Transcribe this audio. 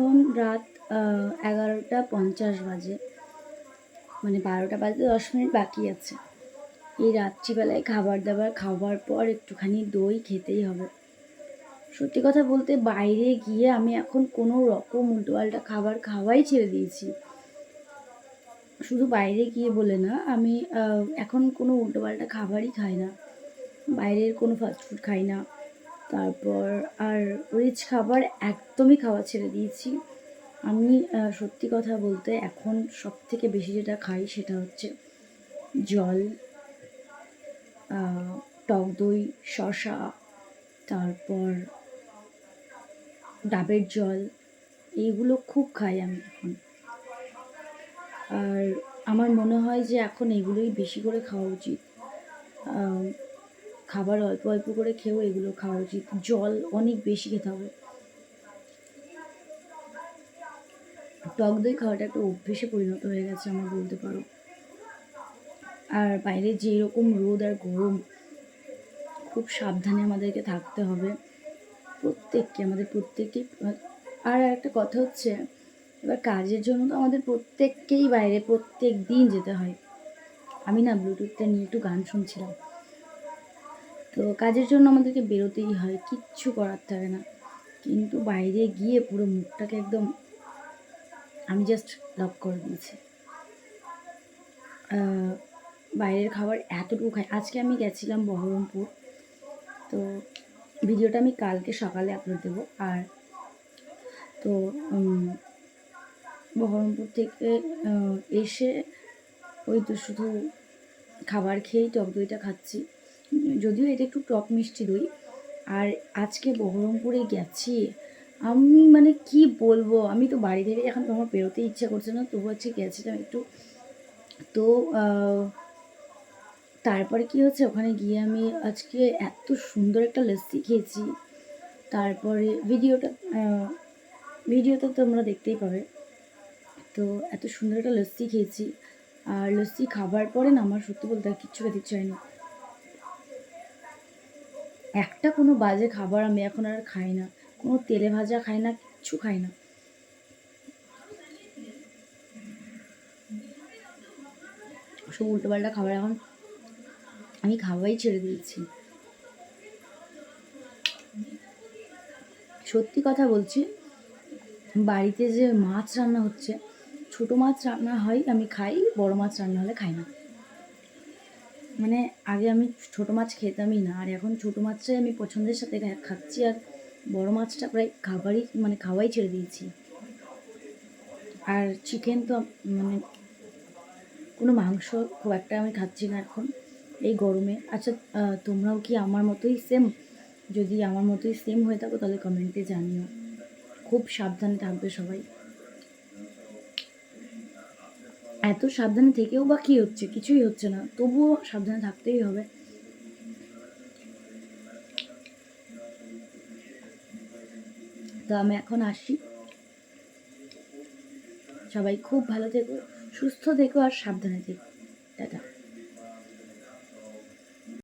এখন রাত এগারোটা পঞ্চাশ বাজে। মানে বারোটা বাজতে দশ মিনিট বাকি আছে। এই রাত্রিবেলায় খাবার দাবার খাওয়ার পর একটুখানি দই খেতেই হবে। সত্যি কথা বলতে বাইরে গিয়ে আমি এখন কোনো রকম উল্টোপাল্টা খাবার খাওয়াই ছেড়ে দিয়েছি। শুধু বাইরে গিয়ে বলে না, আমি এখন কোনো উল্টোপাল্টা খাবারই খাই না। বাইরের কোনো ফাস্টফুড খাই না। তারপর আর রিচ খাবার একদমই খাওয়া ছেড়ে দিয়েছি। আমি সত্যি কথা বলতে এখন সব থেকে বেশি যেটা খাই সেটা হচ্ছে জল টক দই, শসা, তারপর ডাবের জল এইগুলো খুব খাই আমি এখন। আর আমার মনে হয় যে এখন এগুলোই বেশি করে খাওয়া উচিত। খাবার অল্প অল্প করে খেয়েও এগুলো খাওয়া উচিত। জল অনেক বেশি খেতে হবে। টক দই খাওয়াটা একটা অভ্যেসে পরিণত হয়ে গেছে আমার বলতে পারো। আর বাইরে যেই রকম রোদ আর গরম, খুব সাবধানে আমাদেরকে থাকতে হবে। প্রত্যেককে, আমাদের প্রত্যেককে আর একটা কথা হচ্ছে, এবার কাজের জন্য তো আমাদের প্রত্যেককেই বাইরে প্রত্যেক দিন যেতে হয়। আমি না ব্লুটুথটা নিয়ে একটু গান শুনছিলাম। তো কাজের জন্য আমাদেরকে বেরোতেই হয়, কিচ্ছু করার থাকে না। কিন্তু বাইরে গিয়ে পুরো মুখটাকে একদম, আমি জাস্ট লক করে দিয়েছি। বাইরের খাবার এতটুকু খাই। আজকে আমি গেছিলাম বহরমপুর। তো ভিডিওটা আমি কালকে সকালে আপলোড দেবো। আর তো বহরমপুর থেকে এসে ওই তো শুধু খাবার খেয়েই টক দইটা খাচ্ছি। যদিও এটা একটু টক মিষ্টি দই, আর আজকে বহরমপুরে গেছি, আমি মানে কি বলব? আমি তো বাড়ি থেকে এখন তো আমার বেরোতে ইচ্ছা করছে না, তবু হচ্ছে গেছিলাম একটু। তো তারপরে কি হচ্ছে ওখানে গিয়ে আমি আজকে এত সুন্দর একটা লস্যি খেয়েছি। তারপরে ভিডিওটা ভিডিওটা তোমরা দেখতেই পাবে। তো এত সুন্দর একটা লস্যি খেয়েছি, আর লস্যি খাবার পরে না আমার সত্যি বলতে আর কিচ্ছু খেতে ইচ্ছা হয়নি। একটা কোনো বাজে খাবার আমি এখন আর খাই না। কোনো তেলে ভাজা খাই না, কিচ্ছু খাই না। সব উল্টোপাল্টা খাবার এখন আমি খাওয়াই ছেড়ে দিয়েছি। সত্যি কথা বলছি, বাড়িতে যে মাছ রান্না হচ্ছে, ছোটো মাছ রান্না হয় আমি খাই, বড় মাছ রান্না হলে খাই না। মানে আগে আমি ছোটো মাছ খেতামই না, আর এখন ছোটো মাছটাই আমি পছন্দের সাথে খাচ্ছি, আর বড় মাছটা প্রায় খাবারই মানে খাওয়াই ছেড়ে দিয়েছি। আর চিকেন তো মানে কোনো মাংস খুব একটা আমি খাচ্ছি না এখন এই গরমে। আচ্ছা তোমরাও কি আমার মতোই সেম যদি আমার মতোই সেম হয়ে থাকো তাহলে কমেন্টে জানিও। খুব সাবধানে থাকবে সবাই। এত সাবধানে থেকেও বা কী হচ্ছে? কিছুই হচ্ছে না। তবুও সাবধানে থাকতেই হবে। তো আমি এখন আসি। সবাই খুব ভালো থেকো, সুস্থ থেকো আর সাবধানে থেকো।